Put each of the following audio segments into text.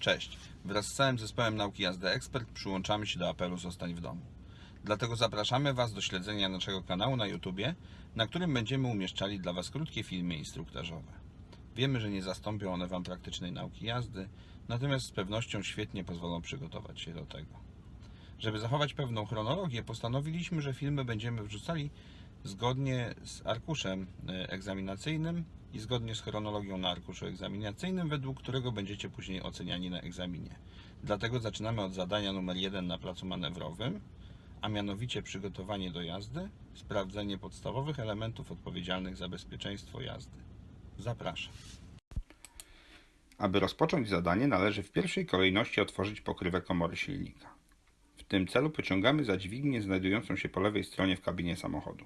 Cześć. Wraz z całym zespołem nauki jazdy ekspert przyłączamy się do apelu Zostań w domu. Dlatego zapraszamy Was do śledzenia naszego kanału na YouTubie, na którym będziemy umieszczali dla Was krótkie filmy instruktażowe. Wiemy, że nie zastąpią one Wam praktycznej nauki jazdy, natomiast z pewnością świetnie pozwolą przygotować się do tego. Żeby zachować pewną chronologię, postanowiliśmy, że filmy będziemy wrzucali zgodnie z arkuszem e, egzaminacyjnym i zgodnie z chronologią na arkuszu egzaminacyjnym, według którego będziecie później oceniani na egzaminie. Dlatego zaczynamy od zadania numer 1 na placu manewrowym, a mianowicie przygotowanie do jazdy, sprawdzenie podstawowych elementów odpowiedzialnych za bezpieczeństwo jazdy. Zapraszam. Aby rozpocząć zadanie, należy w pierwszej kolejności otworzyć pokrywę komory silnika. W tym celu pociągamy za dźwignię znajdującą się po lewej stronie w kabinie samochodu.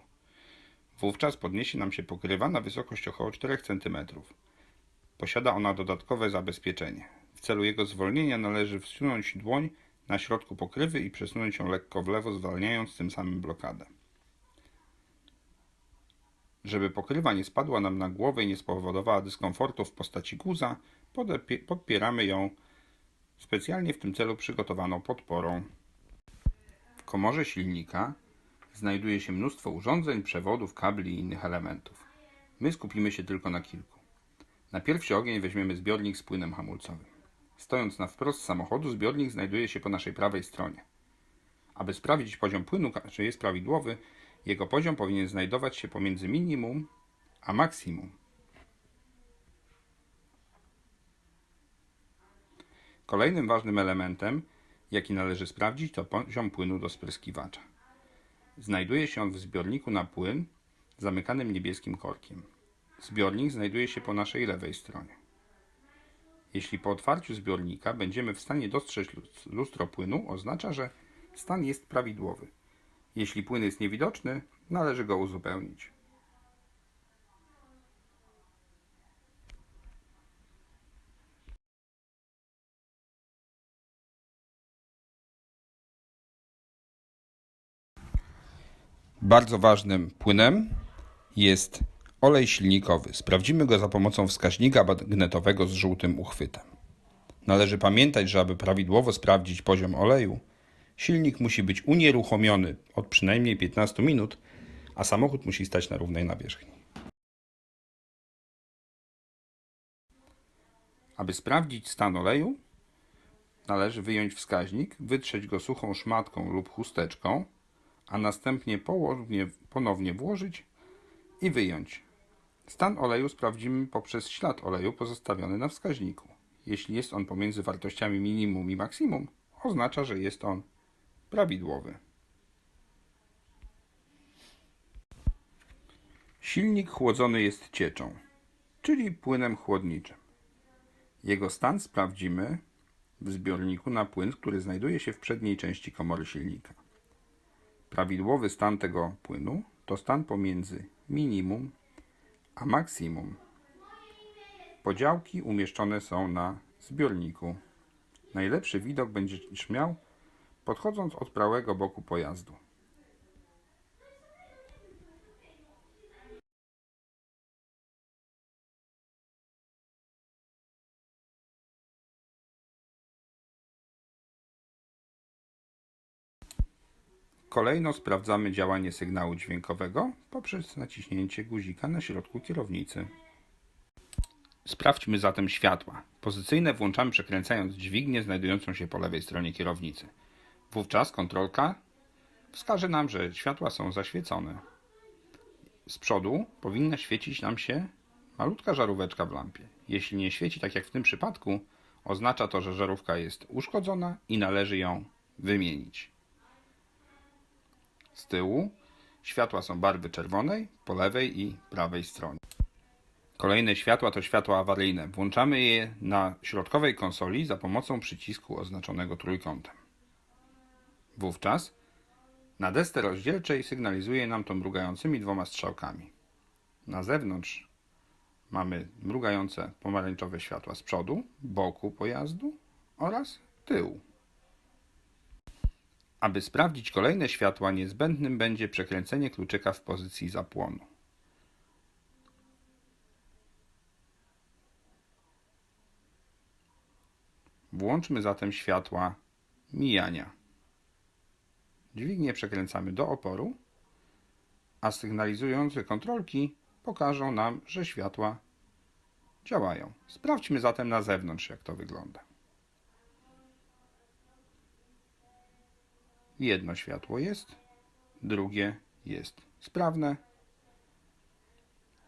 Wówczas podniesie nam się pokrywa na wysokość około 4 cm. Posiada ona dodatkowe zabezpieczenie. W celu jego zwolnienia należy wsunąć dłoń na środku pokrywy i przesunąć ją lekko w lewo, zwalniając tym samym blokadę. Żeby pokrywa nie spadła nam na głowę i nie spowodowała dyskomfortu w postaci guza, podpieramy ją specjalnie w tym celu przygotowaną podporą. W komorze silnika znajduje się mnóstwo urządzeń, przewodów, kabli i innych elementów. My skupimy się tylko na kilku. Na pierwszy ogień weźmiemy zbiornik z płynem hamulcowym. Stojąc na wprost samochodu, zbiornik znajduje się po naszej prawej stronie. Aby sprawdzić poziom płynu, czy jest prawidłowy, jego poziom powinien znajdować się pomiędzy minimum a maksimum. Kolejnym ważnym elementem, jaki należy sprawdzić, to poziom płynu do spryskiwacza. Znajduje się on w zbiorniku na płyn zamykanym niebieskim korkiem. Zbiornik znajduje się po naszej lewej stronie. Jeśli po otwarciu zbiornika będziemy w stanie dostrzec lus- lustro płynu, oznacza, że stan jest prawidłowy. Jeśli płyn jest niewidoczny, należy go uzupełnić. Bardzo ważnym płynem jest olej silnikowy. Sprawdzimy go za pomocą wskaźnika magnetowego z żółtym uchwytem. Należy pamiętać, że aby prawidłowo sprawdzić poziom oleju, silnik musi być unieruchomiony od przynajmniej 15 minut, a samochód musi stać na równej nawierzchni. Aby sprawdzić stan oleju, należy wyjąć wskaźnik, wytrzeć go suchą szmatką lub chusteczką, a następnie połownie, ponownie włożyć i wyjąć. Stan oleju sprawdzimy poprzez ślad oleju pozostawiony na wskaźniku. Jeśli jest on pomiędzy wartościami minimum i maksimum, oznacza, że jest on prawidłowy. Silnik chłodzony jest cieczą, czyli płynem chłodniczym. Jego stan sprawdzimy w zbiorniku na płyn, który znajduje się w przedniej części komory silnika. Prawidłowy stan tego płynu to stan pomiędzy minimum a maksimum. Podziałki umieszczone są na zbiorniku. Najlepszy widok będziesz miał podchodząc od prawego boku pojazdu. Kolejno sprawdzamy działanie sygnału dźwiękowego poprzez naciśnięcie guzika na środku kierownicy. Sprawdźmy zatem światła. Pozycyjne włączamy przekręcając dźwignię znajdującą się po lewej stronie kierownicy. Wówczas kontrolka wskaże nam, że światła są zaświecone. Z przodu powinna świecić nam się malutka żaróweczka w lampie. Jeśli nie świeci tak jak w tym przypadku, oznacza to, że żarówka jest uszkodzona i należy ją wymienić. Z tyłu światła są barwy czerwonej po lewej i prawej stronie. Kolejne światła to światła awaryjne. Włączamy je na środkowej konsoli za pomocą przycisku oznaczonego trójkątem. Wówczas na desce rozdzielczej sygnalizuje nam to mrugającymi dwoma strzałkami. Na zewnątrz mamy mrugające pomarańczowe światła z przodu, boku pojazdu oraz tyłu. Aby sprawdzić kolejne światła, niezbędnym będzie przekręcenie kluczyka w pozycji zapłonu. Włączmy zatem światła mijania. Dźwignię przekręcamy do oporu, a sygnalizujące kontrolki pokażą nam, że światła działają. Sprawdźmy zatem na zewnątrz, jak to wygląda. Jedno światło jest, drugie jest sprawne,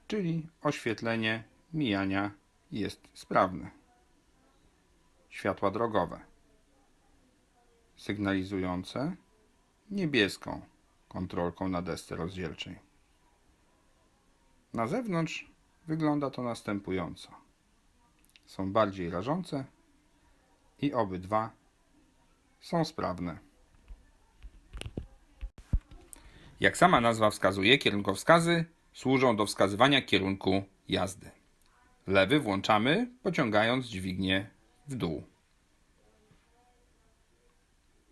czyli oświetlenie mijania jest sprawne. Światła drogowe sygnalizujące niebieską kontrolką na desce rozdzielczej. Na zewnątrz wygląda to następująco. Są bardziej rażące i obydwa są sprawne. Jak sama nazwa wskazuje, kierunkowskazy służą do wskazywania kierunku jazdy. Lewy włączamy pociągając dźwignię w dół.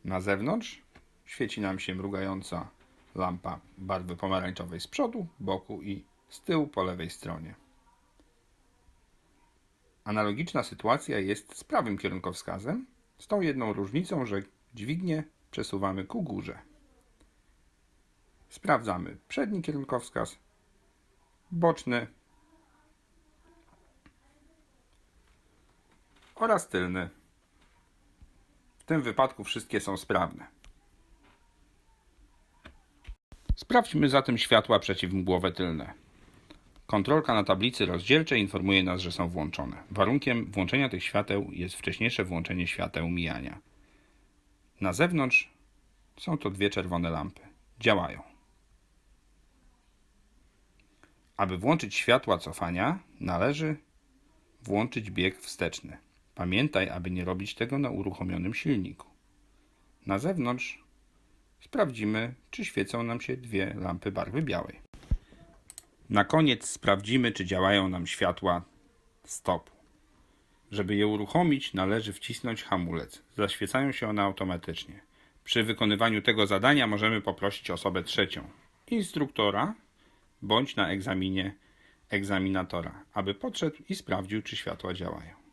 Na zewnątrz świeci nam się mrugająca lampa barwy pomarańczowej z przodu, boku i z tyłu po lewej stronie. Analogiczna sytuacja jest z prawym kierunkowskazem, z tą jedną różnicą, że dźwignię przesuwamy ku górze. Sprawdzamy przedni kierunkowskaz, boczny oraz tylny. W tym wypadku wszystkie są sprawne. Sprawdźmy zatem światła przeciwmgłowe tylne. Kontrolka na tablicy rozdzielczej informuje nas, że są włączone. Warunkiem włączenia tych świateł jest wcześniejsze włączenie świateł mijania. Na zewnątrz są to dwie czerwone lampy. Działają. Aby włączyć światła cofania, należy włączyć bieg wsteczny. Pamiętaj, aby nie robić tego na uruchomionym silniku. Na zewnątrz sprawdzimy, czy świecą nam się dwie lampy barwy białej. Na koniec sprawdzimy, czy działają nam światła stopu. Żeby je uruchomić, należy wcisnąć hamulec. Zaświecają się one automatycznie. Przy wykonywaniu tego zadania możemy poprosić osobę trzecią, instruktora bądź na egzaminie egzaminatora, aby podszedł i sprawdził, czy światła działają.